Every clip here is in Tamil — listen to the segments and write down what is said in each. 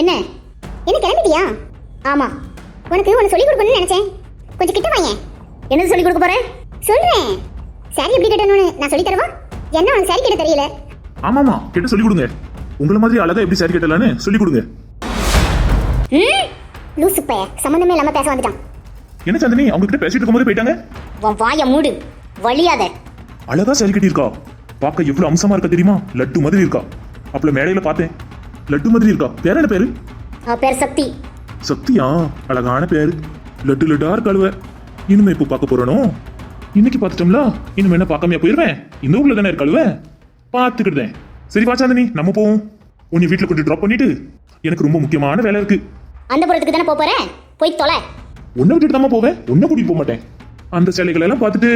என்ன? என்ன கிளம்பிட்டியா? ஆமா. உனக்கு ஒன்று சொல்லி கொடுக்கணும்னு நினைச்சேன். கொஞ்சம் கிட்ட வாங்க என்னது சொல்லி கொடுக்க போறேன் சொல்றேன். சாரி எப்படி கட்டணும்னு நான் சொல்லி தரவா? என்ன உனக்கு சாரி கட்ட தெரியல? ஆமாமா கேட்டு சொல்லி கொடுங்க. உங்களை மாதிரி அழகா எப்படி சாரி கட்டலான்னு சொல்லி கொடுங்க. லூசு பைய சம்மந்தமே இல்லாம பேச வந்துட்டான். என்ன சந்தினி அவங்க கிட்ட பேசிட்டு இருக்கும்போது போயிட்டாங்க? உன் வாய மூடு. வழியாத அழகா சாரி கட்டியிருக்கா. பார்க்க எவ்வளவு அம்சமா இருக்கா தெரியுமா? லட்டு மாதிரி இருக்கா. அப்பல மேடையில பார்த்தேன். லட்டு மாதிரி இருக்கா? பேர் என்ன பேரு? பேர் சக்தி. சக்தியா? அழகான பேரு. லட்டு லட்டா இருக்கழுவ இனிமே இப்போ பார்க்க போறனோ? இன்னைக்கு பார்த்துட்டோம்ல? இனிமே என்ன பார்க்காம போயிருவேன்? இந்த ஊர்ல தானே இருக்கழுவ பார்த்துக்கிட்டேன். சரி வா சாந்தினி நம்ம போவோம். உன்னை வீட்டுல கொண்டு ட்ராப் பண்ணிட்டு எனக்கு ரொம்ப முக்கியமான வேலை இருக்கு. அந்த புறத்துக்கு தானே போறேன்? போய் தொலை. உன்னை விட்டுட்டு தான் போவேன். உன்னை கூட்டிட்டு போக மாட்டேன். அந்த சிலைகளை எல்லாம் பார்த்துட்டு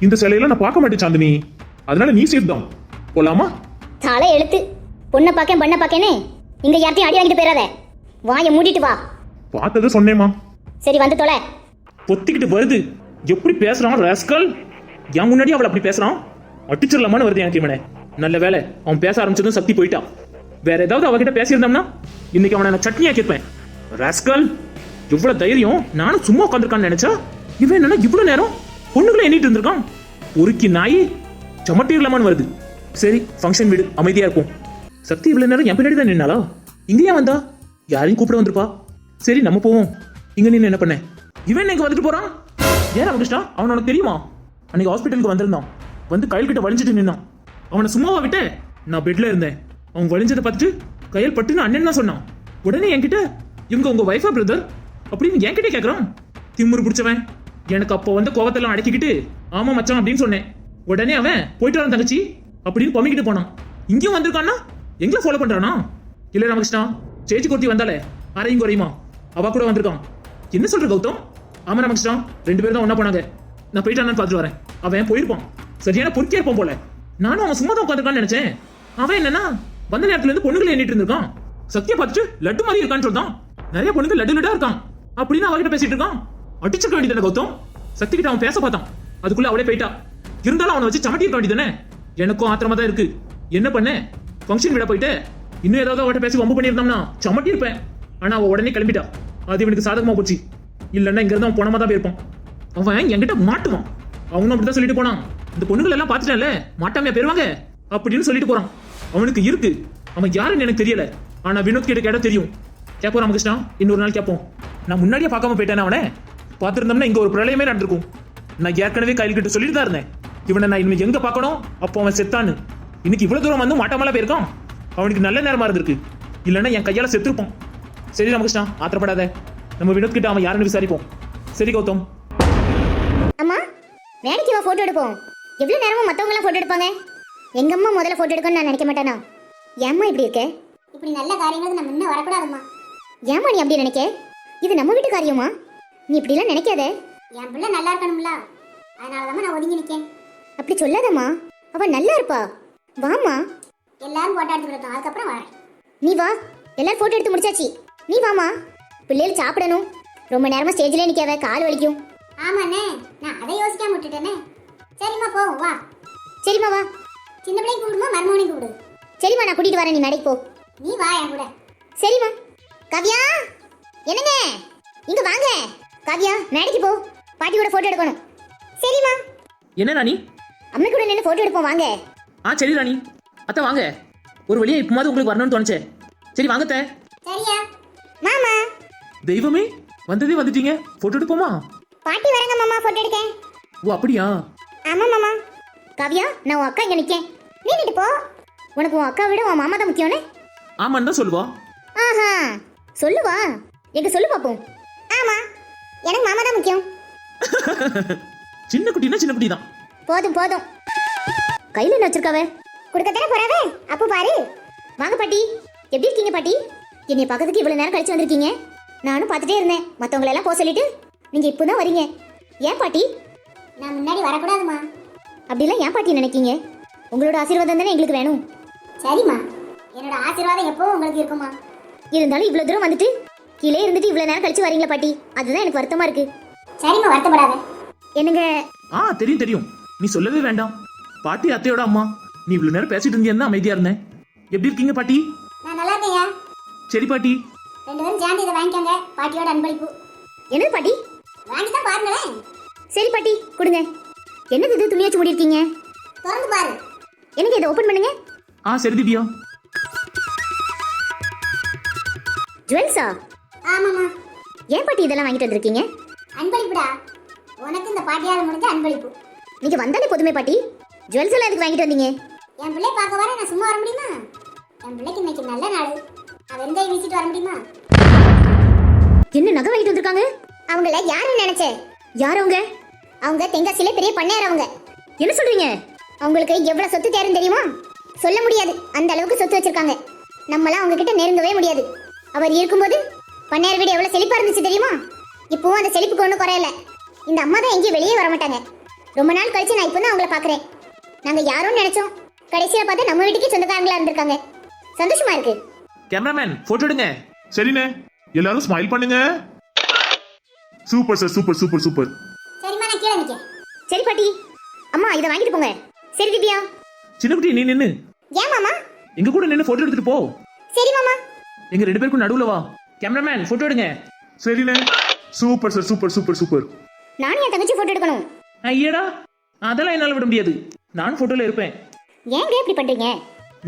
இந்த சிலையெல்லாம் நான் பார்க்க மாட்டேன் சாந்தினி. அதனால நீ சேர்த்து தான். போலாமா? தலை எழுத்து. பொண்ணை பார்க்கேன் பண்ண பார்க்கேன்னு? இங்க யார்ட்டையும் அடி வாங்கிட்டு போயிடாத வாயை மூடிட்டு வா. பார்த்ததை சொன்னேம்மா. சரி வந்து தொலை. பொத்திக்கிட்டு வருது. எப்படி பேசுறான் ராஸ்கல்? என் முன்னாடி அவளை அப்படி பேசுறான்? அடிச்சிடலாமான்னு வருது எனக்கு இவனை. நல்ல வேலை அவன் பேச ஆரம்பிச்சதும் சக்தி போயிட்டான். வேற ஏதாவது அவகிட்ட பேசியிருந்தோம்னா இன்னைக்கு அவனை நான் சட்னியா கேட்பேன். ராஸ்கல் இவ்வளவு தைரியம் நானும் சும்மா உட்காந்துருக்கான்னு நினைச்சா? இவன் என்னன்னா இவ்வளவு நேரம் பொண்ணுகளை எண்ணிட்டு இருந்திருக்கான்? பொறுக்கி நாய் சமட்டிடலாமான்னு வருது. சரி ஃபங்க்ஷன் வீடு அமைதியா இருக்கும் சக்தி இவ்வளோ நேரம் என் பின்னாடி தான் நின்னாளா? இங்கேயே வந்தா? யாரையும் கூப்பிட வந்திருப்பா? சரி நம்ம போவோம். இங்க நின்று என்ன பண்ண? இவன் இங்க வந்துட்டு போறான்? ஏன் ராமகிருஷ்ணா? அவன் உனக்கு தெரியுமா? அன்னைக்கு ஹாஸ்பிட்டலுக்கு வந்திருந்தான். வந்து கையில் கிட்ட வலிஞ்சிட்டு நின்னான். அவனை சும்மாவா விட்ட? நான் பெட்ல இருந்தேன். அவன் வலிஞ்சதை பார்த்துட்டு கையில் பட்டுன்னு அண்ணன் தான் சொன்னான். உடனே என்கிட்ட இவங்க உங்க வைஃபா பிரதர் அப்படின்னு என்கிட்ட கேட்குறான் திமுரு பிடிச்சவன். எனக்கு அப்போ வந்து கோவத்தெல்லாம் அடக்கிக்கிட்டு ஆமா மச்சான் அப்படின்னு சொன்னேன். உடனே அவன் போயிட்டு வரான் தங்கச்சி அப்படின்னு பொம்மிக்கிட்டு போனான். இங்கேயும் வந்திருக்கான்னா? எங்களை ஃபாலோ பண்றானா? இல்ல ராமகிருஷ்ணா சேச்சி கொட்டி வந்தாலே அரையும் குறையுமா? அவ கூட வந்திருக்கான். என்ன சொல்ற கௌதம்? ஆமா ராமகிருஷ்ணா ரெண்டு பேரும் தான் ஒன்னா போனாங்க. நான் போயிட்டு பாத்துட்டு பார்த்துட்டு வரேன். அவன் போயிருப்பான். சரியான பொறுக்கே இருப்பான் போல. நானும் அவன் சும்மா தான் உட்காந்துருக்கான்னு நினைச்சேன். அவன் என்னன்னா வந்த நேரத்துல இருந்து பொண்ணுங்களை எண்ணிட்டு இருந்திருக்கான். சத்திய பார்த்துட்டு லட்டு மாதிரி இருக்கான்னு சொல்றான். நிறைய பொண்ணுங்க லட்டு லட்டா இருக்கான். அப்படின்னு அவகிட்ட பேசிட்டு இருக்கான். அடிச்சிருக்க வேண்டியதானே கௌதம்? சக்தி கிட்ட அவன் பேச பார்த்தான். அதுக்குள்ள அவளே போயிட்டா. இருந்தாலும் அவனை வச்சு சமட்டி இருக்க வேண்டியதானே எனக்கும் ஆத்திரமா தான் இருக்கு. என்ன பண்ண? ஃபங்க்ஷன் விட போயிட்டு இன்னும் ஏதாவது அவட்ட பேசி வம்பு பண்ணியிருந்தோம்னா சமட்டி இருப்பேன் ஆனா உடனே கிளம்பிட்டா. அது இவனுக்கு சாதகமாக போச்சு. இல்லைன்னா இங்கேருந்து அவன் போனமாக தான் போயிருப்பான் அவன் என்கிட்ட மாட்டுவான். அவனும் அப்படி தான் சொல்லிட்டு போனான். இந்த பொண்ணுகள் எல்லாம் பார்த்துட்டான்ல மாட்டாமையா பெறுவாங்க அப்படின்னு சொல்லிட்டு போறான். அவனுக்கு இருக்கு. அவன் யாருன்னு எனக்கு தெரியல. ஆனா வினோத் கிட்ட கேட்டா தெரியும். கேப்போம் ராமகிருஷ்ணா இன்னொரு நாள் கேட்போம். நான் முன்னாடியே பார்க்காம போயிட்டேன் அவனை? பார்த்துருந்தோம்னா இங்க ஒரு பிரளயமே நடந்திருக்கும். நான் ஏற்கனவே கையில் கிட்ட சொல்லிட்டு தான் இருந்தேன். இவனை நான் இனிமே எங்க பார்க்கணும்? அப்போ அவன் செத்தான்னு. இன்னைக்கு இவ்வளவு தூரம் வந்து மாட்டாமலா போயிருக்கான் அவனுக்கு நல்ல நேரமா இருந்திருக்கு. இல்லைன்னா என் கையால செத்துருப்பான் சரி ராமகிருஷ்ணா ஆத்திரப்படாத. நம்ம வினோத் கிட்ட அவன் யாருன்னு விசாரிப்போம். சரி கௌதம். அம்மா வேலைக்கு வா போட்டோ எடுப்போம். எவ்வளவு நேரமா மத்தவங்க எல்லாம் போட்டோ எடுப்பாங்க? எங்க அம்மா முதல்ல போட்டோ எடுக்கணும்னு நான் நினைக்க மாட்டேனா? ஏம்மா இப்படி இருக்க? இப்படி நல்ல காரியங்களுக்கு நம்ம இன்னும் வரக்கூடாதும்மா. ஏம்மா நீ அப்படி நினைக்க? இது நம்ம வீட்டு காரியமா? நீ இப்படி எல்லாம் நினைக்காத. என் பிள்ளை நல்லா இருக்கணும்ல. அதனால நான் ஒதுங்கி நிக்கேன். அப்படி சொல்லாதம்மா. அவ நல்லா இருப்பா. வாம்மா. எல்லாரும் போட்டோ எடுத்துக்கிட்டோம் அதுக்கப்புறம் வரேன். நீ வா. எல்லாரும் போட்டோ எடுத்து முடிச்சாச்சு. நீ வாமா பிள்ளைகள் சாப்பிடணும். ரொம்ப நேரமா ஸ்டேஜ்ல நிக்காத. கால் வலிக்கும். ஆமாண்ணே. நான் அதை யோசிக்காம விட்டுட்டேனே. சரிம்மா போவோம் வா. சரிம்மா வா. சின்ன பிள்ளையும் கூப்பிடுமா? மருமகனையும் கூப்பிடு. சரிம்மா நான் கூட்டிட்டு வரேன். நீ நடைக்கு போ. நீ வா என் கூட. சரிம்மா. கவ்யா! என்னங்க? இங்க வாங்க. கவ்யா நடைக்கு போ. பாட்டியோட போட்டோ எடுக்கணும். சரிம்மா. என்ன ராணி? அம்மா கூட நின்று போட்டோ எடுப்போம். வாங்க. ஆ சரி ராணி. அத்தை வாங்க. ஒரு வழியா இப்போமாவது உங்களுக்கு வரணும்னு தோணுச்சே. சரி வாங்க அத்தை. சரியா. மாமா. தெய்வமே வந்ததே வந்துட்டீங்க. போட்டோ எடுப்போமா? பாட்டி வரங்க மாமா போட்டோ எடுக்க ஓ அப்படியா? ஆமா மாமா. கவ்யா நான் உன் அக்கா இங்க நிக்கேன். நீ நிட்டு போ. உனக்கு உன் அக்கா விட உன் மாமா தான் முக்கியம்னு. ஆமான்னு தான் சொல்லுவா. ஆஹா. சொல்லுவா. எங்க சொல்லு பாப்போம். ஆமா. எனக்கு மாமா தான் முக்கியம். சின்ன குட்டினா சின்ன குட்டி தான் போதும் போதும். கையில என்ன வச்சிருக்காவ? குடுக்கத்தானே போறாவே? அப்போ பாரு. வாங்க பாட்டி. எப்படி இருக்கீங்க பாட்டி? என்னைய பக்கத்துக்கு இவ்வளவு நேரம் கழிச்சு வந்திருக்கீங்க. நானும் பார்த்துட்டே இருந்தேன். மற்றவங்கள எல்லாம் போக சொல்லிட்டு நீங்க இப்போதான் வரீங்க. ஏன் பாட்டி? நான் முன்னாடி வரக்கூடாதுமா. அப்படிலாம் ஏன் பாட்டி நினைக்கீங்க? உங்களோட ஆசீர்வாதம் தானே எங்களுக்கு வேணும். சரிம்மா. என்னோட ஆசீர்வாதம் எப்பவும் உங்களுக்கு இருக்குமா இருந்தாலும் இவ்வளவு தூரம் வந்துட்டு கீழே இருந்துட்டு இவ்வளவு நேரம் கழிச்சு வரீங்களா பாட்டி? அதுதான் எனக்கு வருத்தமா இருக்கு. சரிம்மா வருத்தப்படாத. என்னங்க? ஆ தெரியும் தெரியும். நீ சொல்லவே வேண்டாம். பாட்டி அத்தையோட அம்மா. நீ இவ்வளவு நேரம் பேசிட்டு இருந்தியா? அமைதியா இருந்தேன் எப்படி இருக்கீங்க பாட்டி? நான் நல்லா இருக்கேயா சரி பாட்டி. ரெண்டு பேரும் சேர்ந்து இதை வாங்கிக்கோங்க பாட்டியோட அன்பளிப்பு. என்னது பாட்டி? வாங்கி தான் பாருங்களேன் சரி பாட்டி கொடுங்க. என்னது இது துணியாச்சு மூடி இருக்கீங்க திறந்து பாரு. எனக்கு இதை ஓபன் பண்ணுங்க? ஆ சரி திவ்யா. ஜுவல்ஸா? ஆமாம்மா. ஏன் பாட்டி இதெல்லாம் வாங்கிட்டு வந்திருக்கீங்க? அன்பளிப்புடா. உனக்கு இந்த பாட்டியால் முடிஞ்ச அன்பளிப்பு. நீங்க வந்தாலே போதுமே பாட்டி. ஜுவல்ஸ் எல்லாம் எதுக்கு வாங்கிட்டு வந்தீங்க? என் பிள்ளை பார்க்க வர நான் சும்மா வர முடியுமா? என் பிள்ளைக்கு இன்னைக்கு நல்ல நாள். நான் வெந்தயம் வீசிட்டு வர முடியுமா? என்ன நகை வாங்கிட்டு வந்திருக்காங்க? அவங்கள யாருன்னு நினைச்சேன் யார் அவங்க? அவங்க தென்காசியில பெரிய பண்ணையார் அவங்க. என்ன சொல்றீங்க? அவங்களுக்கு எவ்வளவு சொத்து தேரும் தெரியுமா? சொல்ல முடியாது. அந்த அளவுக்கு சொத்து வச்சிருக்காங்க. நம்மளாம் அவங்க கிட்ட நெருங்கவே முடியாது. அவர் இருக்கும்போது பண்ணையார் வீடு எவ்வளவு செழிப்பா இருந்துச்சு தெரியுமா? இப்பவும் அந்த செழிப்புக்கு ஒன்றும் குறையல. இந்த அம்மா தான் எங்கேயும் வெளியே வர மாட்டாங்க. ரொம்ப நாள் கழிச்சு நான் இப்போ தான் அவங்கள பார்க்குறேன். நாங்க யாரும் நினைச்சோம். கடைசியில பார்த்தா நம்ம வீட்டுக்கே சொந்தக்காரங்களா இருந்திருக்காங்க. சந்தோஷமா இருக்கு. கேமராமேன் போட்டோ எடுங்க. சரிண்ணே. எல்லாரும் ஸ்மைல் பண்ணுங்க. Super sir super super super சரிம்மா நான் கீழே நிற்கேன் சரி பாட்டி. அம்மா இதை வாங்கிட்டு போங்க. சரி திவ்யா. சின்ன குட்டி நீ நின்னு. ஏன் மாமா? எங்க கூட நின்னு போட்டோ எடுத்துட்டு போ. சரி மாமா. எங்க ரெண்டு பேருக்கும் நடுவுல வா. கேமராமேன் போட்டோ எடுங்க. சரிண்ணே. Super sir super super super நானும் என் தங்கச்சி போட்டோ எடுக்கணும். ஐயடா. அதெல்லாம் என்னால விட முடியாது. நானும் போட்டோல இருப்பேன். ஏங்க இப்படி பண்றீங்க?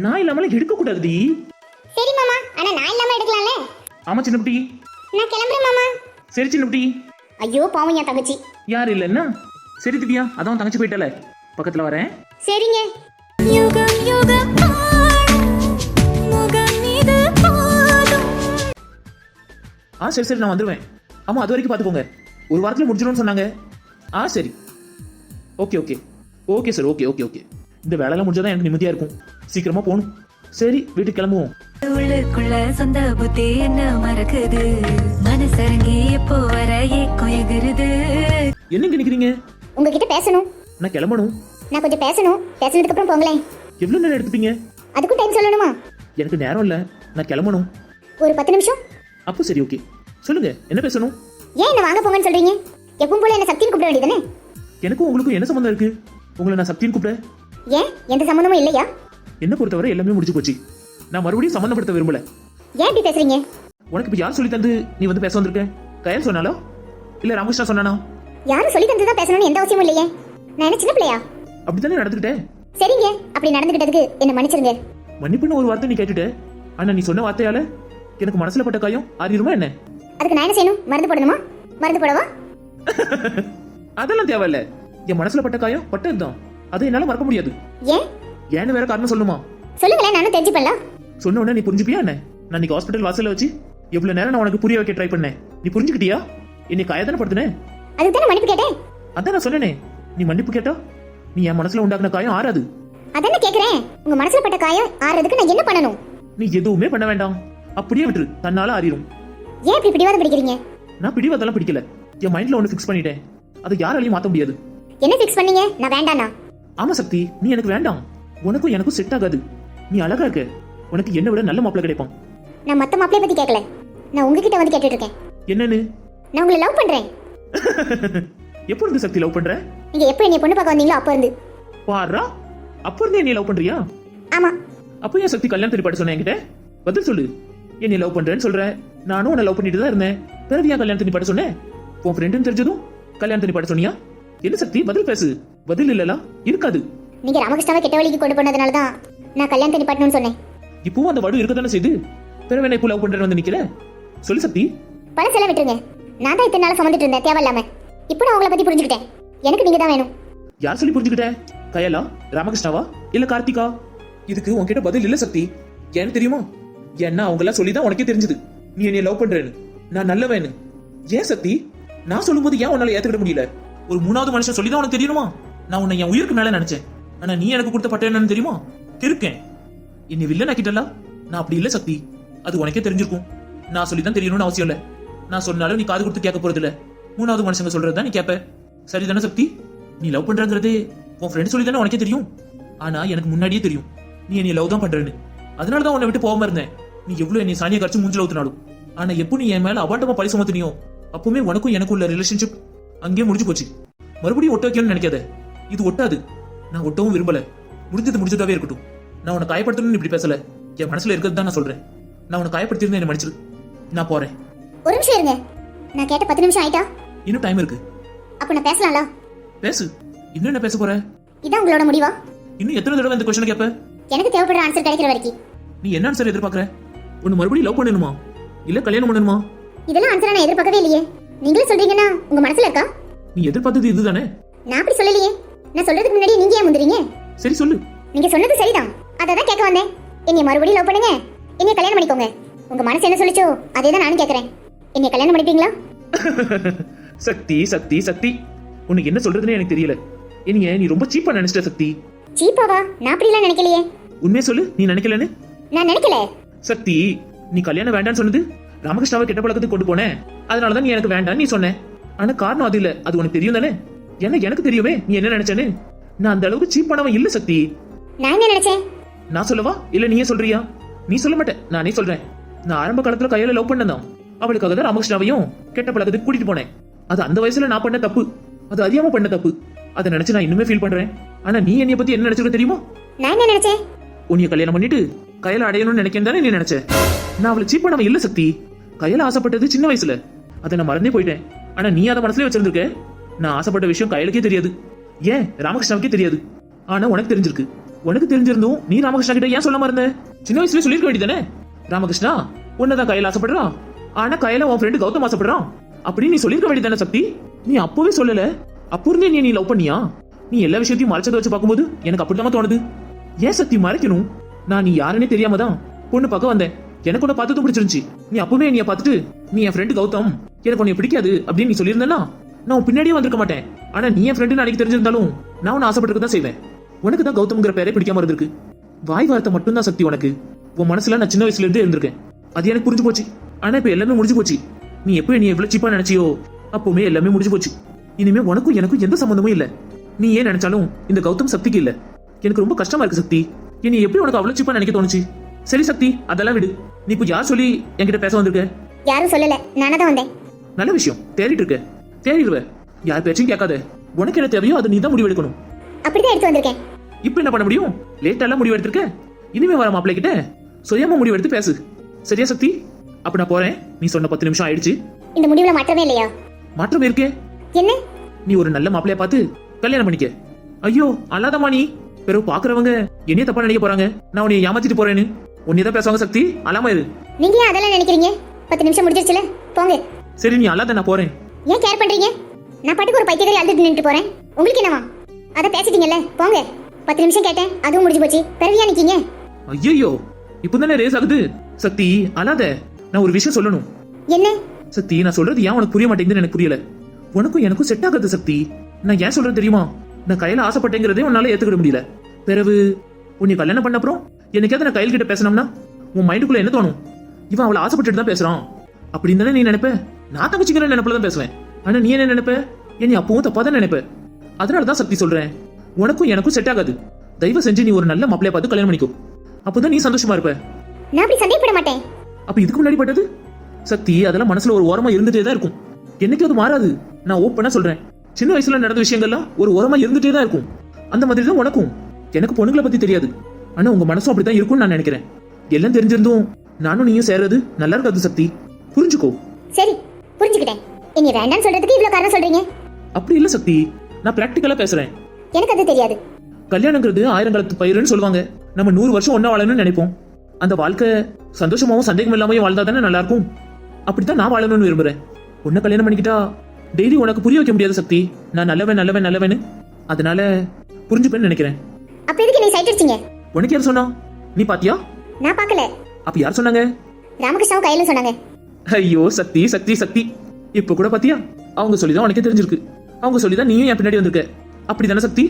நான் இல்லாமல எடுக்க கூடாதுடி சரி மாமா ஆனா நான் இல்லாம எடுக்கலாம்ல? ஆமா சின்ன குட்டி நான் கிளம்புறேன் மாமா. சரி சின்ன குட்டி ஐயோ பாவம் என் தங்கச்சி. யார் இல்லைன்னா சரி திவ்யா அதான் தங்கச்சி போயிட்டல. பக்கத்துல வரேன். சரிங்க. யுகம் யுகம் ஆ சரி சரி நான் வந்துருவேன். ஆமா அது வரைக்கும் பாத்துக்கோங்க ஒரு வாரத்துல முடிஞ்சிடும்னு சொன்னாங்க. ஆ சரி. Okay okay. Okay sir okay okay okay. இந்த வேலையெல்லாம் முடிஞ்சாதான் எனக்கு நிம்மதியா இருக்கும். சீக்கிரமா போகணும். சரி வீட்டுக்கு கிளம்புவோம். உள்ளுக்குள்ள சொந்த புத்தி என்ன மறக்குது? மனசரங்கி எப்போ வர ஏக்கம் எகுருது? என்ன இங்க நிக்கிறீங்க? உங்ககிட்ட பேசணும். நான் கிளம்பணும். நான் கொஞ்சம் பேசணும். பேசினதுக்கு அப்புறம் போங்களேன். எவ்வளவு நேரம் எடுத்துப்பீங்க? அதுக்கும் டைம் சொல்லணுமா? எனக்கு நேரம் இல்ல. நான் கிளம்பணும். ஒரு பத்து நிமிஷம். அப்போ சரி ஓகே. சொல்லுங்க என்ன பேசணும்? ஏன் என்ன வாங்க போங்கன்னு சொல்றீங்க? எப்பவும் போல என்ன சக்தின்னு கூப்பிட வேண்டியதானே எனக்கும் உங்களுக்கும் என்ன சம்மந்தம் இருக்கு? உங்களை நான் சக்தின்னு கூப்பிட? ஏன்? எந்த சம்மந்தமும் இல்லையா? என்ன பொறுத்தவரை எல்லாமே முடிஞ்சு போச்சு. நான் மறுபடியும் சம்மந்தப்படுத்த விரும்பல. ஏன் இப்படி பேசுறீங்க? உனக்கு இப்ப யார் சொல்லி தந்து நீ வந்து பேச வந்திருக்க? கயல் சொன்னாலோ? இல்ல ராமகிருஷ்ணா சொன்னானா? யாரும் சொல்லி தந்து தான் பேசணும்னு எந்த அவசியமும் இல்லையே. நான் என்ன சின்ன பிள்ளையா? அப்படித்தானே நடந்துக்கிட்டேன் சரிங்க. அப்படி நடந்துகிட்டதுக்கு என்ன மன்னிச்சிருங்க. மன்னிப்புன்னு ஒரு வார்த்தை நீ கேட்டுட்ட. ஆனா நீ சொன்ன வார்த்தையால எனக்கு மனசுல பட்ட காயம் ஆறிடுமா என்ன? அதுக்கு நான் என்ன செய்யணும்? மருந்து போடணுமா? மருந்து போடவா? அதெல்லாம் தேவையில்ல. என் மனசுல பட்ட காயம் பட்டதுதான் அதை என்னால மறக்க முடியாது. ஏன்? ஏன்னு வேற காரணம் சொல்லுமா? சொல்லுங்களேன் நானும் தெரிஞ்சுப்பேன்ல. சொன்ன உடனே நீ புரிஞ்சுப்பியா என்ன? நான் இன்னைக்கு ஹாஸ்பிட்டல் வாசல்ல வச்சு எவ்வளவு நேரம் நான் உனக்கு புரிய வைக்க ட்ரை பண்ணேன். நீ புரிஞ்சுக்கிட்டியா? என்னை காயத்தானே படுத்துனேன் அதுக்கு தானே மன்னிப்பு கேட்டேன். அதான் நான் சொன்னேனே. நீ மன்னிப்பு கேட்டா? நீ என் மனசுல உண்டாக்குன காயம் ஆறாது. அதானே கேக்குறேன். உங்க மனசுல பட்ட காயம் ஆறதுக்கு நான் என்ன பண்ணணும்? நீ எதுவுமே பண்ண வேண்டாம். அப்படியே விட்டுரு. தன்னால ஆறிடும் ஏன் இப்படி பிடிவாதம் பிடிக்கிறீங்க? நான் பிடிவாதெல்லாம் பிடிக்கல. என் மைண்ட்ல ஒன்று ஃபிக்ஸ் பண்ணிட்டேன். அதை யாராலையும் மாத்த முடியாது. என்ன ஃபிக்ஸ் பண்ணீங்க? நான் வேண்டானா ஆமா சக்தி நீ எனக்கு வேண்டாம். உனக்கும் எனக்கும் செட் ஆகாது. நீ அழகா இருக்க. உனக்கு என்ன விட நல்ல மாப்பிள்ளை கிடைப்பான். நான் மத்த மாப்பிளைய பத்தி கேட்கல நான் உங்ககிட்ட வந்து கேட்டுட்டு இருக்கேன் என்னன்னு? நான் உங்களை லவ் பண்றேன். எப்போ இருந்து சக்தி லவ் பண்ற? நீங்க எப்போ என்னை பொண்ணு பார்க்க வந்தீங்களோ அப்போ இருந்து. பாரா? அப்போ இருந்தே நீ லவ் பண்றியா? ஆமா. அப்போ ஏன் சக்தி கல்யாணம் திருப்பாட்டு சொன்ன என்கிட்ட? பதில் சொல்லு. நீ லவ் பண்றேன்னு சொல்ற. நானும் உன்னை லவ் பண்ணிட்டு தான் இருந்தேன். பிறகு ஏன் கல்யாணத்தை நிப்பாட்ட சொன்னேன்? உன் ஃப்ரெண்டுன்னு தெரிஞ்சதும் கல்யாணத்தை நிப்பாட்ட சொன்னியா? என்ன சக்தி? பதில் பேசு. பதில் இல்லலாம் இருக்காது. நீங்க ராமகிருஷ்ணாவை கெட்ட வழிக்கு கொண்டு போனதுனால தான் நான் கல்யாணத்தை நிப்பாட்டணும்னு சொன்னேன். இப்பவும் அந்த வடு இருக்கத்தானே செய்து? பிறகு என்ன லவ் பண்றேன்னு வந்து நிக்கிற? சொல்லு சக்தி. பழசெல்லாம் விட்டுருங்க. நான் தான் இத்தனை நாள் சுமந்துட்டு இருந்தேன். தேவையில்லாம. இப்போ நான் உங்களை பத்தி புரிஞ்சுக்கிட்டேன். எனக்கு நீங்க தான் வேணும். யார் சொல்லி புரிஞ்சுக்கிட்ட? கயலா? ராமகிருஷ்ணாவா? இல்ல கார்த்திகா? இதுக்கு உன்கிட்ட பதில் இல்ல சக்தி. ஏன்னு தெரியுமா? ஏன்னா அவங்க எல்லாம் சொல்லிதான் உனக்கே தெரிஞ்சது. நீ என்னைய லவ் பண்றேன்னு. நான் நல்லவன்னு. ஏன் சக்தி? நான் சொல்லும்போது ஏன் உன்னால ஏத்துக்கிட முடியல? ஒரு மூணாவது மனுஷன் சொல்லிதான் உனக்கு தெரியணுமா? நான் உன்னை என் உயிருக்கு மேல நினைச்சேன். ஆனா நீ எனக்கு கொடுத்த பட்டம் என்னன்னு தெரியுமா? திருக்கேன். என்னை வில்ல நக்கிட்டல நான் அப்படி இல்ல சக்தி. அது உனக்கே தெரிஞ்சிருக்கும். நான் சொல்லிதான் தெரியணும்னு அவசியம் இல்ல. நான் சொன்னாலும் நீ காது கொடுத்து கேட்க போறது இல்ல மூணாவது மனுஷங்க சொல்றதா நீ கேப்ப. சரிதானே சக்தி? நீ லவ் பண்றங்கிறதே உன் ஃப்ரெண்ட் சொல்லி தானே உனக்கே தெரியும். ஆனா எனக்கு முன்னாடியே தெரியும். நீ என்னை லவ் தான் பண்றேன்னு. அதனால தான் உன்னை விட்டு போகாம இருந்தேன். நீ எவ்வளவு என்னை சாணியை கரைச்சு மூஞ்சில ஊத்துனாலும். ஆனா எப்போ நீ என் மேல அபாண்டமா பழி சுமத்துனியோ அப்பவுமே உனக்கும் எனக்கும் உள்ள ரிலேஷன்ஷிப் அங்கேயே முடிஞ்சு போச்சு. மறுபடியும் ஒட்ட வைக்கணும்னு நினைக்காத. இது ஒட்டாது. நான் ஒட்டவும் விரும்பல. முடிஞ்சது முடிஞ்சதாவே இருக்கட்டும். நான் உன்னை காயப்படுத்தணும்னு இப்படி பேசல. என் மனசுல இருக்கிறது தான் நான் சொல்றேன். நான் உன்னை காயப்படுத்தியிருந்தேன் என்னை மன்னிச்சிரு. நான் போறேன். ஒரு நிமிஷம் இருங்க. நான் கேட்ட பத்து நிமிஷம் ஆயிட்டா? இன்னும் டைம் இருக்கு. அப்ப நான் பேசலாம்ல? பேசு. இன்னும் என்ன பேச போற? இதான் உங்களோட முடிவா? இன்னும் எத்தனை தடவை இந்த கொஸ்டின் கேப்ப? எனக்கு தேவைப்படுற ஆன்சர் கிடைக்கிற வரைக்கும் நீ என்ன ஆன்சர் எதிர்பார்க்கற? ஒன்னு மறுபடியும் லவ் பண்ணணுமா? இல்ல கல்யாணம் பண்ணணுமா? இதெல்லாம் ஆன்சரா நான் எதிர்பார்க்கவே இல்லையே. நீங்களே சொல்றீங்கன்னா உங்க மனசுல இருக்கா? நீ எதிர்பார்த்தது இதுதானே? நான் அப்படி சொல்லலையே. நான் சொல்றதுக்கு முன்னாடி நீங்க ஏன் முந்துறீங்க சரி சொல்லு. நீங்க சொன்னது சரிதான். அதை தான் கேட்க வந்தேன். என்னை மறுபடியும் லவ் பண்ணுங்க. என்னை கல்யாணம் பண்ணிக்கோங்க. உங்க மனசு என்ன சொல்லிச்சோ அதே தான் நானும் கேட்கறேன். என்னை கல்யாணம் பண்ணிப்பீங்களா? சக்தி சக்தி சக்தி. உனக்கு என்ன சொல்றதுன்னு எனக்கு தெரியல. என்னைய நீ ரொம்ப சீப்பா நினைச்சிட்ட சக்தி. சீப்பாவா நான் அப்படிலாம் நினைக்கலையே. உண்மையை சொல்லு நீ நினைக்கலன்னு? நான் நினைக்கல. சக்தி நீ கல்யாணம் வேண்டாம்னு சொன்னது ராமகிருஷ்ணாவை கெட்ட பழக்கத்துக்கு கொண்டு போனேன் அதனாலதான் நீ எனக்கு வேண்டாம் நீ சொன்ன. ஆனா காரணம் அது இல்ல. அது உனக்கு தெரியும் தானே ஏன்னா எனக்கு தெரியுமே? நீ என்ன நினைச்சேன்னு? நான் அந்த அளவுக்கு சீப் பண்ணவன் இல்ல சக்தி. நான் என்ன நினைச்சேன்? நான் சொல்லவா? இல்ல நீயே சொல்றியா? நீ சொல்ல மாட்டே நானே சொல்றேன். நான் ஆரம்ப காலத்துல கையில லவ் பண்ணதான் அவளுக்காக தான் ராமகிருஷ்ணாவையும் கெட்ட பழக்கத்துக்கு கூட்டிட்டு போனேன். அது அந்த வயசுல நான் பண்ண தப்பு. அது அறியாம பண்ண தப்பு. அதை நினைச்சு நான் இன்னுமே ஃபீல் பண்றேன். ஆனா நீ என்னைய பத்தி என்ன நினைச்சிருக்க தெரியுமா? நான் என்ன நினைச்சேன்? உன்னைய கல்யாணம் பண்ணிட்டு கையில அடையணும்னு நினைக்கிறேன் தானே நீ நினைச்ச? நான் அவளை சீப் பண்ணவன் இல்ல சக்தி. கையில ஆசைப்பட்டது சின்ன வயசுல. அதை நான் மறந்தே போயிட்டேன். ஆனா நீ அதை மனசுல வச்சிருந்திருக்க? நான் ஆசைப்பட்ட விஷயம் கையிலக்கே தெரியாது. ஏன்? ராமகிருஷ்ணாவுக்கே தெரியாது. ஆனா உனக்கு தெரிஞ்சிருக்கு. உனக்கு தெரிஞ்சிருந்தும் நீ ராமகிருஷ்ணா கிட்ட ஏன் சொல்லாம இருந்த? சின்ன வயசுல சொல்லிருக்க வேண்டியதானே ராமகிருஷ்ணா உன்னதான் கையில ஆசைப்படுறான் ஆனா கையில உன் ஃப்ரெண்டு கௌதம் ஆசைப்படுறான். அப்படின்னு நீ சொல்லிருக்க வேண்டியதானே சக்தி? நீ அப்பவே சொல்லல. அப்போ இருந்தே நீ நீ லவ் பண்ணியா? நீ எல்லா விஷயத்தையும் மறைச்சதை வச்சு பார்க்கும்போது எனக்கு அப்படிதான் தோணுது. ஏன் சக்தி மறைக்கணும்? நான் நீ யாருன்னே தெரியாம தான் பொண்ணு பார்க்க வந்தேன். எனக்கு உன்னை பார்த்ததும் பிடிச்சிருந்துச்சு நீ அப்பவே என்னைய பார்த்துட்டு நீ என் ஃப்ரெண்டு கௌதம். எனக்கு உன்னை பிடிக்காது அப்படின்னு நீ சொல்லியிருந்தேன்னா நான் உன் பின்னாடியே வந்திருக்க மாட்டேன். ஆனா நீ என் ஃப்ரெண்டு அன்னைக்கு தெரிஞ்சிருந்தாலும் நான் உன்னை ஆசைப்பட்டு தான் செய்வேன். உனக்கு தான் கௌதம்ங்கிற பேரே பிடிக்காம இருந்திருக்கு. வாய் வார்த்தை மட்டும்தான் சக்தி உனக்கு. உன் மனசுல நான் சின்ன வயசுல இருந்தே இருந்திருக்கேன். அது எனக்கு புரிஞ்சு போச்சு. ஆனா இப்ப எல்லாமே முடிஞ்சு போச்சு. நீ எப்போ நீ எவ்வளவு சீப்பா நினைச்சியோ அப்பவுமே எல்லாமே முடிஞ்சு போச்சு. இனிமே உனக்கும் எனக்கும் எந்த சம்மந்தமும் இல்ல. நீ ஏன் நினைச்சாலும் இந்த கௌதம் சக்திக்கு இல்ல. எனக்கு ரொம்ப கஷ்டமா இருக்கு சக்தி. இனி எப்படி உனக்கு அவ்வளவு சீப்பா நினைக்க தோணுச்சு? சரி சக்தி அதெல்லாம் விடு. நீ இப்போ யார் சொல்லி என்கிட்ட பேச வந்திருக்க? யாரும் சொல்லல. நானே தான் வந்தேன். நல்ல விஷயம். தேடிட்டு இருக்க. தேடிடுவ. யார் பேச்சும் கேட்காத. உனக்கு என்ன தேவையோ அதை நீ தான் முடிவு எடுக்கணும் அப்படிதான் எடுத்து வந்திருக்கேன். இப்போ என்ன பண்ண முடியும்? லேட்டாலாம் முடிவு எடுத்திருக்க? இனிமே வர மாப்பிள்ளை கிட்ட சுயமா முடிவு எடுத்து பேசு. சரியா சக்தி? அப்ப நான் போறேன். நீ சொன்ன பத்து நிமிஷம் ஆயிடுச்சு. இந்த முடிவுல மாற்றமே இல்லையா? மாற்றம் இருக்கே. என்ன? நீ ஒரு நல்ல மாப்பிளைய பார்த்து கல்யாணம் பண்ணிக்க. ஐயோ அல்லாதம்மா நீ. பிறகு பாக்குறவங்க என்னைய தப்பா நினைக்க போறாங்க. நான் உன்னை ஏமாத்திட்டு போறேன்னு. உன்னை தான் பேசுவாங்க சக்தி. அல்லாம இரு. நீங்க அதெல்லாம் நினைக்கிறீங்க? பத்து நிமிஷம் முடிஞ்சிருச்சுல. போங்க. சரி நீ அல்லாத நான் போறேன். ஏன் கேர் பண்றீங்க? நான் பாட்டுக்கு ஒரு பைத்தியக்காரி அழுதுட்டு நின்னுட்டு போறேன். உங்களுக்கு என்னவா? அதை பேசிட்டீங்கல்ல போங்க. பத்து நிமிஷம் கேட்டேன் அதுவும் முடிஞ்சு போச்சு. ஏன் நிக்கீங்க? ஐயோ இப்பதானே ரேஸ் ஆகுது. சக்தி அல்லாத நான் ஒரு விஷயம் சொல்லணும். என்ன? சக்தி நான் சொல்றது ஏன் உனக்கு புரிய மாட்டேங்குதுன்னு எனக்கு புரியல. உனக்கும் எனக்கும் செட் ஆகாது சக்தி. நான் ஏன் சொல்றது தெரியுமா? நான் கையில ஆசைப்பட்டேங்கிறதே உன்னால ஏத்துக்கிட முடியல. பிறகு உன்னை கல்யாணம் பண்ண அப்புறம் என்னைக்காவது நான் கையில் கிட்ட பேசணும்னா உன் மைண்டுக்குள்ள என்ன தோணும்? இவன் அவளை ஆசைப்பட்டுட்டு தான் பேசுறான். அப்படின்னு தானே நீ நினைப்ப? நான் தங்கச்சிங்கிற நினைப்புல தான் பேசுவேன். ஆனா நீ என்ன நினைப்ப? என்னை அப்பவும் தப்பா தான் நினைப்ப. அதனால தான் சக்தி சொல்றேன். உனக்கும் எனக்கும் செட் ஆகாது. தயவு செஞ்சு நீ ஒரு நல்ல மாப்பிளைய பார்த்து கல்யாணம் பண்ணிக்கோ. அப்போதான் நீ சந்தோஷமா இருப்ப. நான் அப்படி சந்தேகப்பட மாட்டேன். அப்ப இதுக்கு முன்னாடி பட்டது? சக்தி அதெல்லாம் மனசுல ஒரு ஓரமா இருந்துட்டே தான் இருக்கும். என்னைக்கு அது மாறாது. நான் ஓப்பனா சொல்றேன். சின்ன வயசுல நடந்த விஷயங்கள்லாம் ஒரு ஓரமா இருந்துட்டே தான் இருக்கும். அந்த மாதிரி தான் உனக்கும். எனக்கு பொண்ணுங்களை பத்தி தெரியாது. ஆனா உங்க மனசும் அப்படித்தான் இருக்கும்னு நான் நினைக்கிறேன். எல்லாம் தெரிஞ்சிருந்தும் நானும் நீயும் சேர்றது நல்லா இருக்காது சக்தி. புரிஞ்சுக்கோ. சரி. புரிஞ்சுக்கிட்டேன். இனி வேண்டாம்னு சொல்றதுக்கு இவ்வளவு காரணம் சொல்றீங்க? அப்படி இல்ல சக்தி. நான் பிராக்டிக்கலா பேசுறேன். எனக்கு அது தெரியாது. கல்யாணங்கிறது ஆயிரங்காலத்து பயிருன்னு சொல்லுவாங்க. நம்ம நூறு வருஷம் ஒன்னா வாழணும்னு நினைப்போம். அந்த வாழ்க்கை சந்தோஷமாவும் சந்தேகம் இல்லாமையும் வாழ்ந்தா தானே நல்லா இருக்கும் அப்படித்தான் நான் வாழணும்னு விரும்புறேன். உன்னை கல்யாணம் பண்ணிக்கிட்டா டெய்லி உனக்கு புரிய வைக்க முடியாத சக்தி. நான் நல்லவன் நல்லவன் நல்லவன்னு. அதனால புரிஞ்சுப்பேன்னு நினைக்கிறேன். அப்ப எதுக்கு நீ சைட் அடிச்சீங்க உனக்கு யார் சொன்னா? நீ பாத்தியா? நான் பார்க்கல. அப்ப யார் சொன்னாங்க? ராமகிருஷ்ணாவும் கையிலும் சொன்னாங்க. ஐயோ சக்தி சக்தி சக்தி. இப்ப கூட பாத்தியா? அவங்க சொல்லிதான் உனக்கே தெரிஞ்சிருக்கு. அவங்க சொல்லிதான் நீயும் என் பின்னாடி வந்திருக்க. அப்படிதானே சக்தி?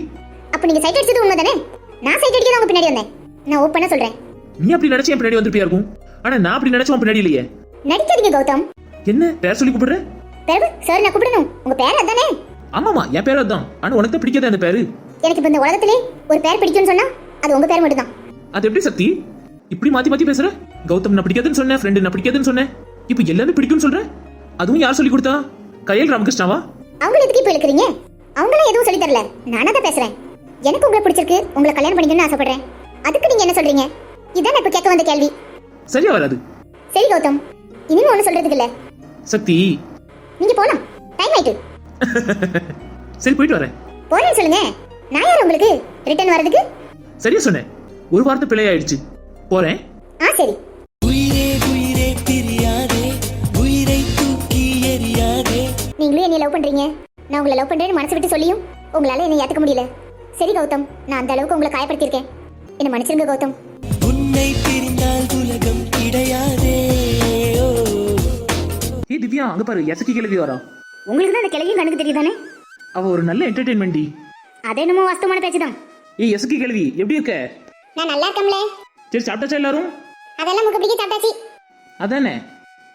அப்ப நீங்க சைட் அடிச்சது உண்மைதானே? நான் சைட் அடிக்க உங்க பின்னாடி வந்தேன். நான் ஓப்பனா சொல்றேன். நீ அப்படி நினைச்சு என் பின்னாடி வந்திருப்பியா இருக்கும்? ஆனா நான் அப்படி நினைச்சு உன் பின்னாடி இல்லையே. நடிக்காதீங்க கௌதம். என்ன? பேர் சொல்லி கூப்பிடுற? பிறகு சார் நான் கூப்பிடணும். உங்க பேர் அதானே? ஆமாமா என் பேர் அதுதான் ஆனா உனக்கு தான் பிடிக்காத அந்த பேரு? எனக்கு இப்ப இந்த உலகத்திலே ஒரு பேர் பிடிக்கும்னு சொன்னா அது உங்க பேர் மட்டும்தான். அது எப்படி சக்தி? இப்படி மாத்தி மாத்தி பேசுற? கௌதம் நான் பிடிக்காதுன்னு சொன்னேன் ஃப்ரெண்டு நான் பிடிக்காதுன்னு சொன்னேன். இப்போ எல்லாமே பிடிக்கும்னு சொல்ற? அதுவும் யார் சொல்லி கொடுத்தா? கையல் ராமகிருஷ்ணாவா? அவங்கள எதுக்கு இப்ப இழுக்கிறீங்க? அவங்களாம் எதுவும் சொல்லி தரல. நானா தான் பேசுறேன். எனக்கு உங்களை பிடிச்சிருக்கு. உங்களை கல்யாணம் பண்ணிக்கணும்னு ஆசைப்படுறேன். அதுக்கு நீங்க என்ன சொல்றீங்க? இதான் இப்ப கேட்க வந்த கேள்வி. சரியா வராது. சரி கௌதம். இனிமே ஒண்ணு சொல்றதுக்கு இல்ல. சக்தி. நீங்க போலாம். டைம் ஆயிட்டு. சரி போயிட்டு வரேன். போறேன்னு சொல்லுங்க. நான் யார் உங்களுக்கு? ரிட்டர்ன் வர்றதுக்கு? சரியா சொன்னேன். ஒரு வார்த்தை பிழை ஆயிடுச்சு. போறேன். ஆ சரி. நீங்களும் என்னை லவ் பண்றீங்க. நான் உங்களை லவ் பண்றேன்னு மனசு விட்டு சொல்லியும் உங்களால என்னை ஏத்துக்க முடியல. சரி கௌதம். நான் அந்த அளவுக்கு உங்களை காயப்படுத்தியிருக்கேன். என்ன மன்னிச்சிருங்க கௌதம். உன்னை பிரிந்தால் உலகம் கிடையாதே. ஏய் திவ்யா அங்க பாரு எசக்கி கிளவி வரா உங்களுக்கு தான் அந்த கிழவியும் கணக்கு தெரியுதானே? அவ ஒரு நல்ல என்டர்டைன்மெண்ட் டி. அது என்னமோ வாஸ்தவமான பேச்சு தான். ஏய் எசக்கி கிளவி எப்படி இருக்க? நான் நல்லா இருக்கம்ல. சரி சாப்பிட்டாச்சா எல்லாரும்? அதெல்லாம் முக்க பிடிக்க சாப்பிட்டாச்சு. அதானே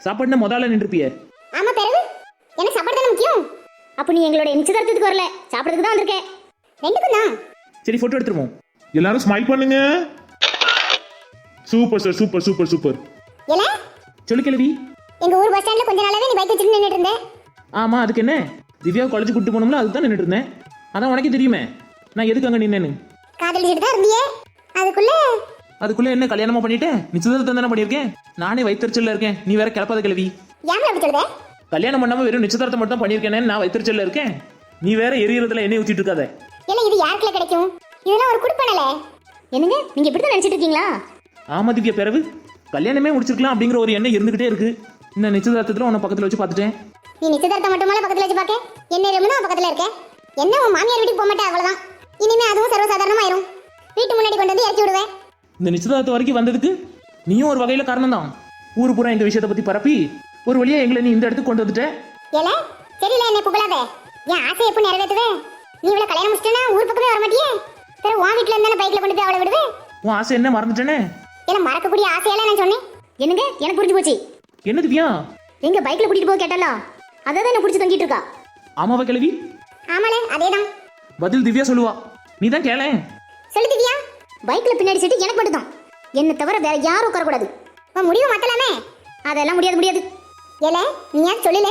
சாப்பாடுனா முதல்ல நின்றுப்பிய. ஆமா பிறகு? அப்போ நீ எங்களோட நிச்சயதார்த்தத்துக்கு வரல. சாப்பிட்றதுக்கு தான் வந்திருக்கேன். ரெண்டுக்கும் தான். சரி போட்டோ எடுத்துருவோம். எல்லாரும் ஸ்மைல் பண்ணுங்க. Super sir super super super ஏல சொல்லு கிளவி எங்க ஊர் பஸ் ஸ்டாண்ட்ல கொஞ்ச நாளாவே நீ பைக் வச்சுட்டு நின்னுட்டு இருந்தேன் ஆமா அதுக்கு என்ன? திவ்யா காலேஜ் கூட்டு போனோம்ல அதுக்கு தான் நின்றுட்டு இருந்தேன். அதான் உனக்கே தெரியுமே. நான் எதுக்கு அங்க நின்னேன்னு? காதலிச்சுட்டு தான் இருந்தியே. அதுக்குள்ள? அதுக்குள்ள என்ன கல்யாணமா பண்ணிட்டேன்? நிச்சயதார்த்தம் தானே பண்ணியிருக்கேன்? நானே வயிற்றுச்சல்ல இருக்கேன். நீ வேற கிளப்பாத கிளவி ஏன் அப்படி சொல்லுத கல்யாணம் பண்ணாம வெறும் நிச்சயதார்த்தம் மட்டும் தான் நான் வயிற்றுச்சல்ல இருக்கேன். நீ வேற எரியறதுல எண்ணெய் ஊத்திட்டு இருக்காத. இல்ல இது யாருக்குள்ள கிடைக்கும்? இதெல்லாம் ஒரு குடுப்பனல என்னங்க நீங்க இப்படி தான் நினைச்சிட்டு இருக்கீங்களா? ஆமா திவ்யா கல்யாணமே முடிச்சிருக்கலாம் அப்படிங்கிற ஒரு எண்ணம் இருந்துகிட்டே இருக்கு. இந்த நிச்சயதார்த்தத்துல உன்னை பக்கத்துல வச்சு பார்த்துட்டேன். நீ நிச்சயதார்த்தம் மட்டுமல்ல பக்கத்துல வச்சு பாக்க என்ன ரூம்னா பக்கத்துல இருக்க? என்ன உன் மாமியார் வீட்டுக்கு போக மாட்டே அவ்வளவுதான். இனிமே அதுவும் சர்வசாதாரணமாயிரும். வீட்டு முன்னாடி கொண்டு வந்து இறக்கி விடுவேன். இந்த நிச்சயதார்த்தம் வரைக்கும் வந்ததுக்கு நீயும் ஒரு வகையில காரணம் தான் ஊர் பூரா இந்த விஷயத்தை பத்தி பரப்பி ஒரு வழியா எங்களை நீ இந்த இடத்துக்கு கொண்டு வந்துட்ட? ஏல தெரியல என்ன புகழாத. என் ஆசை எப்போ நிறைவேற்றுவே நீ இவ்வளவு கல்யாணம் முடிச்சிட்டனா ஊர் பக்கமே வர மாட்டியே பிறகு உன் வீட்டுல இருந்தானே பைக்ல கொண்டு போய் அவளை விடுவேன் உன் ஆசை என்ன மறந்துட்டேனே? ஏன்னா மறக்கக்கூடிய ஆசையெல்லாம் நான் சொன்னேன். என்னங்க? எனக்கு புரிஞ்சு போச்சு. என்ன திவ்யா எங்க பைக்ல கூட்டிட்டு போக கேட்டாலா அதை தான் என்ன பிடிச்சி தொங்கிட்டு இருக்கா. ஆமாவா கிழவி? ஆமால அதேதான். பதில் திவ்யா சொல்லுவா. நீ தான் கேளேன் சொல்லு திவ்யா. பைக்ல பின்னாடி சீட்டு எனக்கு மட்டும் தான் என்னை தவிர வேற யாரும் உட்காரக்கூடாது. முடிவு மாத்தலாமே? அதெல்லாம் முடியாது முடியாது. ஏல நீ ஏன் சொல்லல?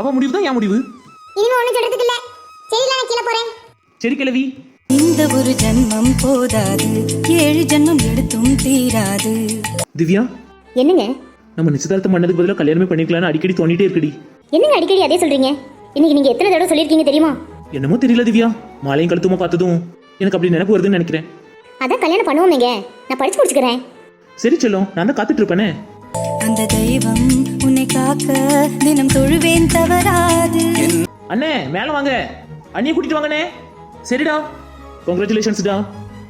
அவ முடிவு தான் என் முடிவு. இனிமே ஒண்ணும் சொல்றதுக்கு இல்ல சரில நான் கீழே போறேன். சரி கிழவி. இந்த ஒரு ஜன்மம் போதாது. ஏழு ஜன்மம் எடுத்தும் தீராது. திவ்யா என்னங்க? நம்ம நிச்சயதார்த்தம் பண்ணதுக்கு பதிலாக கல்யாணமே பண்ணிக்கலாம்னு அடிக்கடி தோண்டிட்டே இருக்குடி. என்னங்க அடிக்கடி அதே சொல்றீங்க? இன்னைக்கு நீங்க எத்தனை தடவை சொல்லியிருக்கீங்க தெரியுமா? என்னமோ தெரியல திவ்யா. மாலையும் கழுத்துமா பார்த்ததும் எனக்கு அப்படி நினைப்பு வருதுன்னு நினைக்கிறேன். அதான் கல்யாணம் பண்ணுவோமேங்க. நான் படிச்சு முடிச்சுக்கிறேன். சரி செல்லம். நான் தான் காத்துட்டு இருப்பேனே. அந்த தெய்வம் உன்னை காக்க தினம் தொழுவேன் தவறாது. அண்ணே மேல வாங்க. அண்ணியை கூட்டிட்டு வாங்கண்ணே. சரிடா. கங்க்ராச்சுலேஷன்ஸ்டா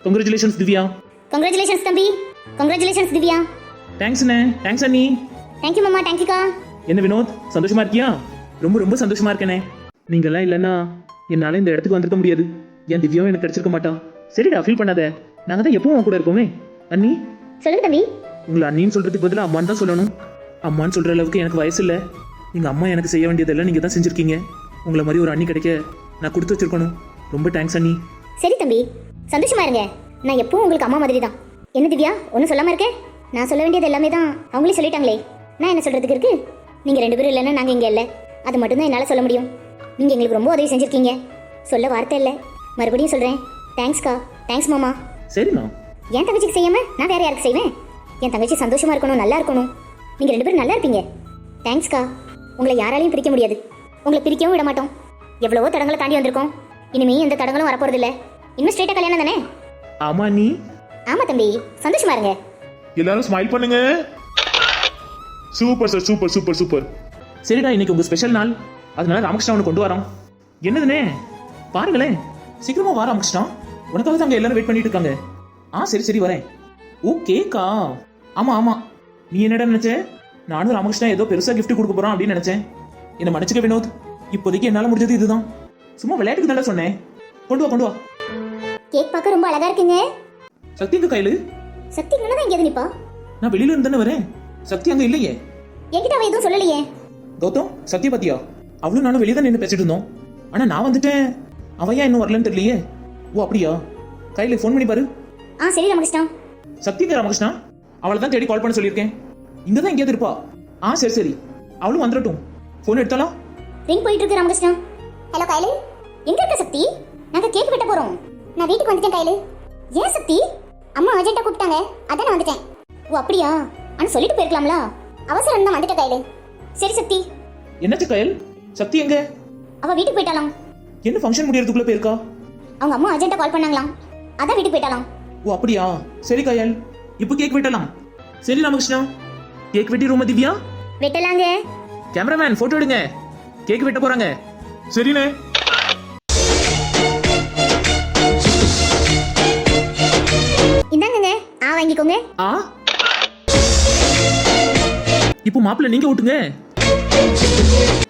கங்க்ராச்சுலேஷன்ஸ் திவ்யா. கங்க்ராச்சுலேஷன்ஸ் தம்பி. கங்க்ராச்சுலேஷன்ஸ் திவ்யா. தேங்க்ஸ்ண்ணே தேங்க்ஸ் அண்ணி. தேங்க்யூ மாமா. தேங்க்யூக்கா என்ன வினோத் சந்தோஷமா இருக்கியா? ரொம்ப ரொம்ப சந்தோஷமா இருக்கேனே. நீங்கெல்லாம் இல்லைன்னா என்னால் இந்த இடத்துக்கு வந்திருக்க முடியாது. என் திவ்யாவும் எனக்கு கிடைச்சிருக்க மாட்டா. சரிடா ஃபீல் பண்ணாத. நாங்கள் தான் எப்பவும் கூட இருக்கோமே. அண்ணி. சொல்லுங்க தம்பி. உங்களை அண்ணின்னு சொல்றதுக்கு பதிலா அம்மான்னு தான் சொல்லணும். அம்மான்னு சொல்ற அளவுக்கு எனக்கு வயசு இல்லை. எங்க அம்மா எனக்கு செய்ய வேண்டியதெல்லாம் நீங்க தான் செஞ்சிருக்கீங்க. உங்களை மாதிரி ஒரு அண்ணி கிடைக்க நான் கொடுத்து வச்சிருக்கணும். ரொம்ப தேங்க்ஸ் அண்ணி. சரி தம்பி சந்தோஷமா இருங்க. நான் எப்பவும் உங்களுக்கு அம்மா மாதிரி தான் என்ன திவ்யா ஒன்றும் சொல்லாம இருக்கேன் நான் சொல்ல வேண்டியது எல்லாமே தான் அவங்களே சொல்லிட்டாங்களே. நான் என்ன சொல்றதுக்கு இருக்கு? நீங்க ரெண்டு பேரும் இல்லைன்னா நாங்க இங்க இல்லை. அது மட்டும்தான் என்னால சொல்ல முடியும். நீங்க எங்களுக்கு ரொம்ப உதவி செஞ்சிருக்கீங்க. சொல்ல வார்த்தை இல்லை. மறுபடியும் சொல்றேன். தேங்க்ஸ்க்கா தேங்க்ஸ் மாமா. சரிண்ணா என் தங்கச்சிக்கு செய்யாம? நான் வேற யாருக்கு செய்வேன்? என் தங்கச்சி சந்தோஷமா இருக்கணும் நல்லா இருக்கணும். நீங்க ரெண்டு பேரும் நல்லா இருப்பீங்க. தேங்க்ஸ்க்கா உங்களை யாராலையும் பிரிக்க முடியாது. உங்களை பிரிக்கவும் விட மாட்டோம். எவ்வளவோ தடங்களை தாண்டி வந்திருக்கோம். இனிமே எந்த தடங்களும் வரப்போறது இல்ல இன்னும் ஸ்ட்ரெயிட்டா கல்யாணம் தானே? ஆமா அண்ணி ஆமா தம்பி. சந்தோஷமா இருங்க. எல்லாரும் ஸ்மைல் பண்ணுங்க. Super sir super super super சரிடா இன்னைக்கு உங்க ஸ்பெஷல் நாள். அதனால ராமகிருஷ்ணா உனக்கு கொண்டு வரோம். என்னதுண்ணே பாருங்களேன். சீக்கிரமா வா ராமகிருஷ்ணா. உனக்காக தான் அங்க எல்லாரும் வெயிட் பண்ணிட்டு இருக்காங்க. ஆ சரி சரி வரேன். ஓ கேக்கா ஆமா ஆமா. நீ என்னடா நினைச்ச? நானும் ராமகிருஷ்ணா ஏதோ பெருசா gift கொடுக்க போறோம் அப்படின்னு நினைச்சேன். என்ன மன்னிச்சுக்க வினோத் இப்போதைக்கு என்னால முடிஞ்சது இதுதான். சும்மா விளையாட்டுக்கு தானே சொன்னேன். கொண்டு வா கொண்டு வா. கேக் பார்க்க ரொம்ப அழகா இருக்குங்க. சக்தி எங்க கையில? சக்தி இங்கதான் எங்கேயாவது நிப்பா? நான் வெளியில இருந்து தானே வரேன். சக்தி அங்க இல்லையே. என்கிட்ட அவ எதுவும் சொல்லலையே. கௌதம் சத்யா பாத்தியா அவளும் நானும் வெளியே தான் நின்று பேசிட்டு இருந்தோம். ஆனா நான் வந்துட்டேன். அவ ஏன் இன்னும் வரலன்னு தெரியலையே. ஓ அப்படியா? கையில ஃபோன் பண்ணி பாரு. ஆ சரி ராமகிருஷ்ணா. சக்தி ராமகிருஷ்ணா? அவளை தான் தேடி கால் பண்ண சொல்லியிருக்கேன். இங்க தான் எங்கேயாவது இருப்பா. ஆ சரி சரி. அவளும் வந்துடட்டும். ஃபோன் எடுத்தாலாம் ரிங் போயிட்டு இருக்கு ராமகிருஷ்ணா. ஹலோ கைலு எங்க இருக்க சக்தி? நாங்க கேக் வெட்ட போறோம். நான் வீட்டுக்கு வந்துட்டேன் கைலு ஏன் சக்தி? அம்மா அர்ஜென்ட்டா கூப்பிட்டாங்க. அதான் நான் வந்துட்டேன். ஓ அப்படியா? ஆனா சொல்லிட்டு போயிருக்கலாம்ல? அவசரம் தான் வந்துட்ட கையில சரி சக்தி. என்னாச்சு கயல் சக்தி எங்க? அவ வீட்டுக்கு போயிட்டாலாம் என்ன ஃபங்க்ஷன் முடியறதுக்குள்ள போயிருக்கா? அவங்க அம்மா அர்ஜென்ட்டா கால் பண்ணாங்களாம். அதான் வீட்டுக்கு போயிட்டாலாம் ஓ அப்படியா? சரி கயல் இப்போ கேக் வெட்டலாம். சரி ராமகிருஷ்ணா. கேக் வெட்டி ரூம திவ்யா? வெட்டலாங்க. கேமராமேன் போட்டோ எடுங்க. கேக் வெட்ட போறாங்க. சரிண்ணே. இந்தாங்கங்க. ஆ வாங்கிக்கோங்க. ஆ? இப்போ மாப்பிள்ள நீங்க ஓட்டுங்க.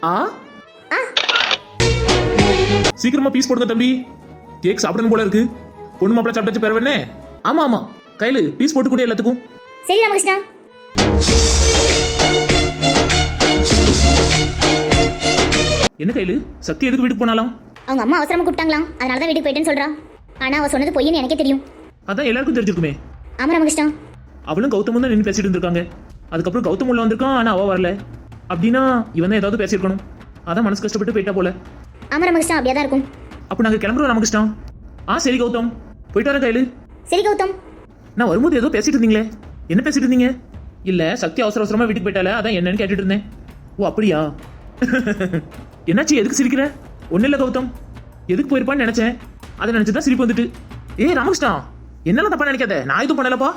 ஆ? சீக்கிரமா பீஸ் போடுங்க தம்பி. கேக் சாப்பிடணும் போல இருக்கு. பொண்ணு மாப்பிள்ள சாப்பிட்டாச்சு பெறவேனே ஆமா ஆமா. கையில பீஸ் போட்டு கூட எல்லாத்துக்கும். சரி ராமகிருஷ்ணா. என்ன கையில? சக்தி எதுக்கு வீட்டுக்கு போனாலாம்? அவங்க அம்மா அவசரமா கூப்பிட்டாங்களாம். அதனால தான் வீட்டுக்கு போயிட்டேன்னு சொல்றா. ஆனா அவ சொன்னது பொய்ன்னு எனக்கே தெரியும். அதான் எல்லாருக்கும் தெரிஞ்சிருக்குமே. ஆமா ராமகிருஷ்ணா. அவளும் கௌதமும் தான் நின்று பேசிட்டு இருந்திருக்காங்க. அதுக்கப்புறம் கௌதம் உள்ள வந்திருக்கான் ஆனா அவ வரல. அப்படின்னா இவன் தான் ஏதாவது பேசியிருக்கணும். அதான் மனசு கஷ்டப்பட்டு போயிட்டா போல. ஆமா ராமகிருஷ்ணா அப்படியே தான் இருக்கும். அப்போ நாங்க கிளம்புறோம் ராமகிருஷ்ணா. ஆ சரி கௌதம். போயிட்டு வரேன் கையில? சரி கௌதம். நான் வரும்போது ஏதோ பேசிட்டு இருந்தீங்களே என்ன பேசிட்டு இருந்தீங்க இல்ல சக்தி அவசர அவசரமா வீட்டுக்கு போயிட்டால அதான் என்னன்னு கேட்டுட்டு இருந்தேன் ஓ அப்படியா? என்னாச்சு எதுக்கு சிரிக்கிற? ஒன்னும் இல்ல கௌதம். எதுக்கு போயிருப்பான்னு நினைச்சேன். அதை நினைச்சு தான் சிரிப்பு வந்துட்டு. ஏய் ராமகிருஷ்ணா என்னெல்லாம் தப்பா நினைக்காத? நான் எதுவும் பண்ணலப்பா?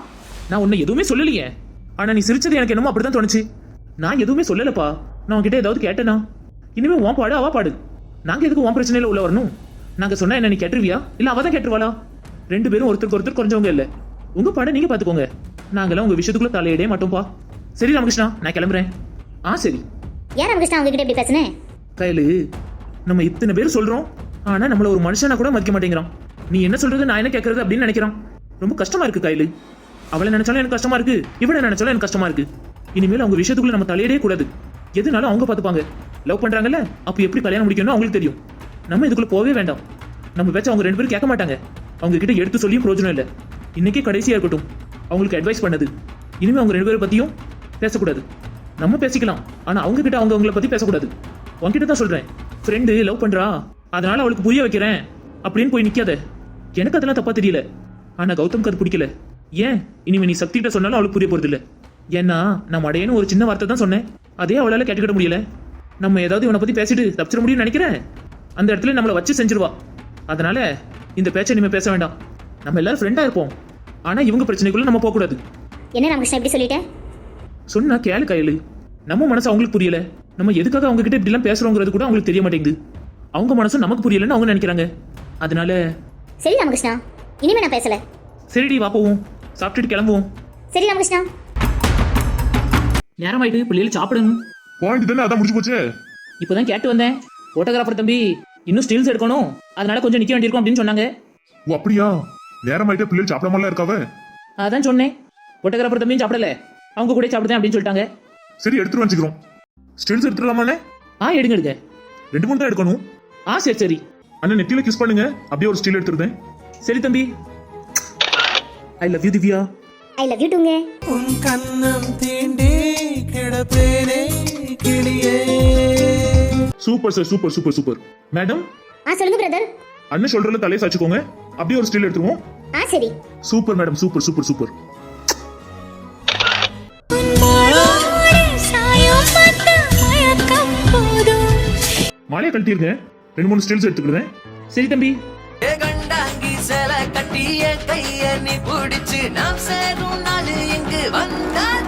நான் உன்னை எதுவுமே சொல்லலையே. ஆனா நீ சிரிச்சது எனக்கு என்னமோ அப்படிதான் தோணுச்சு. நான் எதுவுமே சொல்லலப்பா. நான் உன்கிட்ட ஏதாவது கேட்டேனா? இனிமே உன் பாடு அவ பாடு. நாங்க எதுக்கு உன் பிரச்சனையில உள்ள வரணும்? நாங்க சொன்னா என்ன நீ கேட்டுருவியா? இல்ல அவ தான் கேட்டுருவாளா? ரெண்டு பேரும் ஒருத்தருக்கு ஒருத்தர் குறைஞ்சவங்க இல்லை. உங்க பாட நீங்க பாத்துக்கோங்க. நாங்கெல்லாம் உங்க விஷயத்துக்குள்ள தலையிடே மாட்டோம்ப்பா. சரி ராமகிருஷ்ணா நான் கிளம்புறேன். ஆ சரி. ஏன் ராமகிருஷ்ணா அவங்க கிட்ட இப்படி பேசுனேன் கையில நம்ம இத்தனை பேர் சொல்றோம் ஆனா நம்மள ஒரு மனுஷனா கூட மதிக்க மாட்டேங்கிறான். நீ என்ன சொல்றது நான் என்ன கேட்கறது அப்படின்னு நினைக்கிறான். ரொம்ப கஷ்டமா இருக்கு கையில. அவளை நினைச்சாலும் எனக்கு கஷ்டமா இருக்கு இவனை நினைச்சாலும் எனக்கு கஷ்டமா இருக்கு. இனிமேல் அவங்க விஷயத்துக்குள்ள நம்ம தலையிடவே கூடாது. எதுனாலும் அவங்க பார்த்துப்பாங்க லவ் பண்றாங்கல்ல அப்போ எப்படி கல்யாணம் முடிக்கணும் அவங்களுக்கு தெரியும். நம்ம இதுக்குள்ள போகவே வேண்டாம். நம்ம பேச்ச அவங்க ரெண்டு பேரும் கேட்க மாட்டாங்க. அவங்க கிட்ட எடுத்து சொல்லியும் பிரயோஜனம் இல்லை. இன்னைக்கே கடைசியாக இருக்கட்டும். அவங்களுக்கு அட்வைஸ் பண்ணது. இனிமேல் அவங்க ரெண்டு பேரை பற்றியும் பேசக்கூடாது. நம்ம பேசிக்கலாம். ஆனால் அவங்க கிட்ட அவங்க அவங்கள பற்றி பேசக்கூடாது. உங்ககிட்ட தான் சொல்கிறேன் ஃப்ரெண்டு லவ் பண்ணுறா அதனால் அவளுக்கு புரிய வைக்கிறேன். அப்படின்னு போய் நிற்காத எனக்கு அதெல்லாம் தப்பாக தெரியல. ஆனால் கௌதம்க்கு அது பிடிக்கல. ஏன்? இனிமே நீ சக்திகிட்ட சொன்னாலும் அவளுக்கு புரிய போகிறது இல்லை ஏன்னா நம்ம அடையன்னு ஒரு சின்ன வார்த்தை தான் சொன்னேன். அதே அவளால் கேட்டுக்கிட முடியல. நம்ம ஏதாவது இவனை பற்றி பேசிட்டு தப்பிச்சிட முடியும்னு நினைக்கிறேன்? அந்த இடத்துல நம்மளை வச்சு செஞ்சிருவா. அதனால இந்த பேச்சை இனிமே பேச வேண்டாம். நம்ம எல்லாரும் ஃப்ரெண்டா இருப்போம். ஆனா இவங்க பிரச்சனைக்குள்ள நம்ம போக கூடாது என்ன ராமகிருஷ்ணா இப்படி சொல்லிட்டேன் சொன்னா கேளு கையலு நம்ம மனசு அவங்களுக்கு புரியல. நம்ம எதுக்காக அவங்க கிட்ட இப்படிலாம் பேசுறோங்கிறது கூட அவங்களுக்கு தெரிய மாட்டேங்குது. அவங்க மனசு நமக்கு புரியலன்னு அவங்க நினைக்கிறாங்க. அதனால சரி ராமகிருஷ்ணா இனிமே நான் பேசல. சரிடி வா போவோம். சாப்பிட்டுட்டு கிளம்புவோம். சரி ராமகிருஷ்ணா. நேரமாயிட்டு பிள்ளைகள் சாப்பிடணும். பாயிண்ட் தானே அதான் முடிஞ்சு போச்சே? இப்போதான் கேட்டு வந்தேன். போட்டோகிராஃபர் தம்பி இன்னும் ஸ்டில்ஸ் எடுக்கணும். அதனால கொஞ்சம் நிக்க வேண்டியிருக்கும் அப்படின்னு சொன்னாங்க. ஓ அப்படியா? நேரமாயிட்டே பிள்ளைகள் சாப்பிடாமலாம் இருக்காவ? அதான் சொன்னேன். போட்டோகிராஃபர் தம்பியும் சாப்பிடல. அவங்க கூட சாப்பிடுதேன் அப்படின்னு சொல்லிட்டாங்க. சரி எடுத்துட்டு வச்சுக்கிறோம் ஸ்டில்ஸ் எடுத்துடலாமாண்ணே? ஆ எடுங்க எடுங்க. ரெண்டு மூணு தான் எடுக்கணும். ஆ சரி சரி. அண்ணன் நெத்தியில கிஸ் பண்ணுங்க. அப்படியே ஒரு ஸ்டில் எடுத்துருந்தேன் சரி தம்பி. I love you Divya. I love you டூங்க உன் கண்ணம் தீண்டி கிடப்பேனே கிளியே. Super sir super super super madam ஆ சொல்லுங்க பிரதர் அண்ணன் சொல்றதுல தலையை சாச்சுக்கோங்க அப்படியே ஒரு ஸ்டில் எடுத்துருவோம். ஆ சரி. Super madam super super super மாலையை கழட்டிருங்க ரெண்டு மூணு ஸ்டில்ஸ் எடுத்துக்கிடுறேன். சரி தம்பி. ஏ கண்டாங்கி சில கட்டிய கைய நீ பிடிச்சு நாம் சேரும் நாள் இங்கு வந்தால்